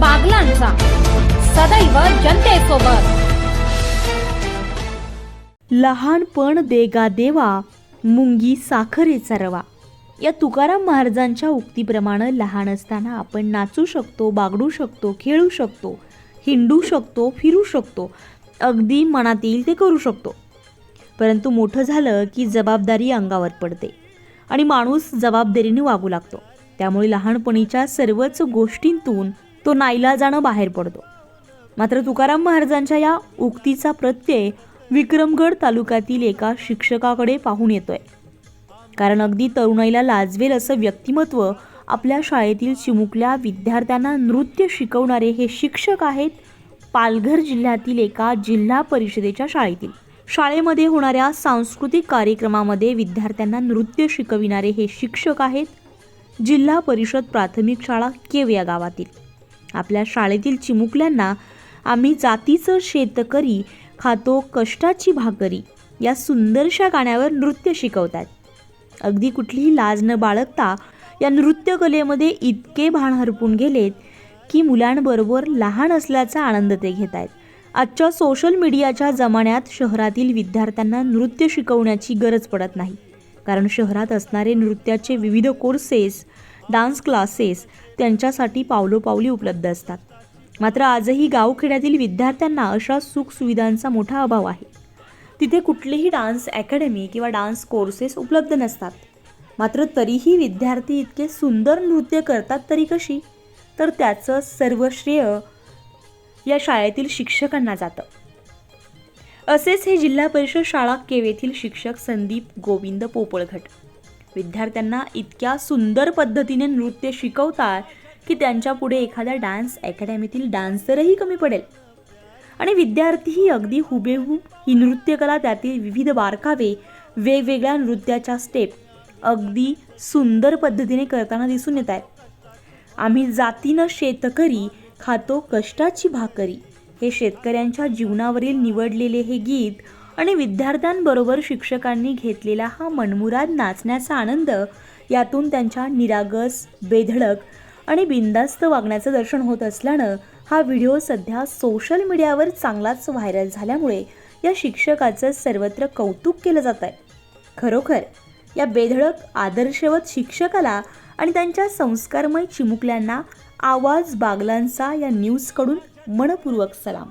बागलांचा. सदैव जनतेसोबत. लहानपण देगा देवा मुंगी साखरेचा रवा या तुकाराम महाराजांच्या उक्तीप्रमाणे लहान असताना आपण नाचू शकतो बागडू शकतो खेळू शकतो हिंडू शकतो फिरू शकतो अगदी मनात येईल ते करू शकतो. परंतु मोठं झालं की जबाबदारी अंगावर पडते आणि माणूस जबाबदारीने वागू लागतो. त्यामुळे लहानपणीच्या सर्वच गोष्टींतून तो नाईलाजानं बाहेर पडतो. मात्र तुकाराम महाराजांच्या या उक्तीचा प्रत्यय विक्रमगड तालुक्यातील एका शिक्षकाकडे पाहून येतोय. कारण अगदी तरुणाईला लाजवेल असं व्यक्तिमत्व आपल्या शाळेतील चिमुकल्या विद्यार्थ्यांना नृत्य शिकवणारे हे शिक्षक आहेत पालघर जिल्ह्यातील एका जिल्हा परिषदेच्या शाळेतील. शाळेमध्ये होणाऱ्या सांस्कृतिक कार्यक्रमामध्ये विद्यार्थ्यांना नृत्य शिकविणारे हे शिक्षक आहेत जिल्हा परिषद प्राथमिक शाळा केव या गावातील. आपल्या शाळेतील चिमुकल्यांना आम्ही जातीचं शेतकरी खातो कष्टाची भाकरी या सुंदरशा गाण्यावर नृत्य शिकवतात. अगदी कुठलीही लाज न बाळगता या नृत्यकलेमध्ये इतके भान हरपून गेलेत की मुलांबरोबर लहान असल्याचा आनंद ते घेत आहेत आजच्या सोशल मीडियाच्या जमान्यात शहरातील विद्यार्थ्यांना नृत्य शिकवण्याची गरज पडत नाही. कारण शहरात असणारे नृत्याचे विविध कोर्सेस डान्स क्लासेस त्यांच्यासाठी पावलोपावली उपलब्ध असतात. मात्र आजही गावखेड्यातील विद्यार्थ्यांना अशा सुखसुविधांचा मोठा अभाव आहे. तिथे कुठलेही डान्स अकॅडमी किंवा डान्स कोर्सेस उपलब्ध नसतात. मात्र तरीही विद्यार्थी इतके सुंदर नृत्य करतात तरी कशी? तर त्याचं सर्व श्रेय या शाळेतील शिक्षकांना जातं. असेच हे जिल्हा परिषद शाळा केवेथील शिक्षक संदीप गोविंद पोपळघट विद्यार्थ्यांना इतक्या सुंदर पद्धतीने नृत्य शिकवतात की त्यांच्या पुढे एखाद्या डान्स अकॅडमीतील डान्सरही कमी पडेल. आणि विद्यार्थीही अगदी हुबेहूब ही नृत्यकला त्यातील विविध बारकावे वेगवेगळ्या नृत्याच्या स्टेप अगदी सुंदर पद्धतीने करताना दिसून येत आहेत. आम्ही जातीनं शेतकरी खातो कष्टाची भाकरी. हे शेतकऱ्यांच्या जीवनावरील निवडलेले हे गीत आणि विद्यार्थ्यांबरोबर शिक्षकांनी घेतलेला हा मनमुराद नाचण्याचा आनंद यातून त्यांच्या निरागस बेधडक आणि बिंदास्त वागण्याचं दर्शन होत असल्यानं हा व्हिडिओ सध्या सोशल मीडियावर चांगलाच व्हायरल झाल्यामुळे या शिक्षकाचं सर्वत्र कौतुक केलं जात आहे. खरोखर या बेधडक आदर्शवत शिक्षकाला आणि त्यांच्या संस्कारमय चिमुकल्यांना आवाज बागलांचा या न्यूजकडून मनपूर्वक सलाम.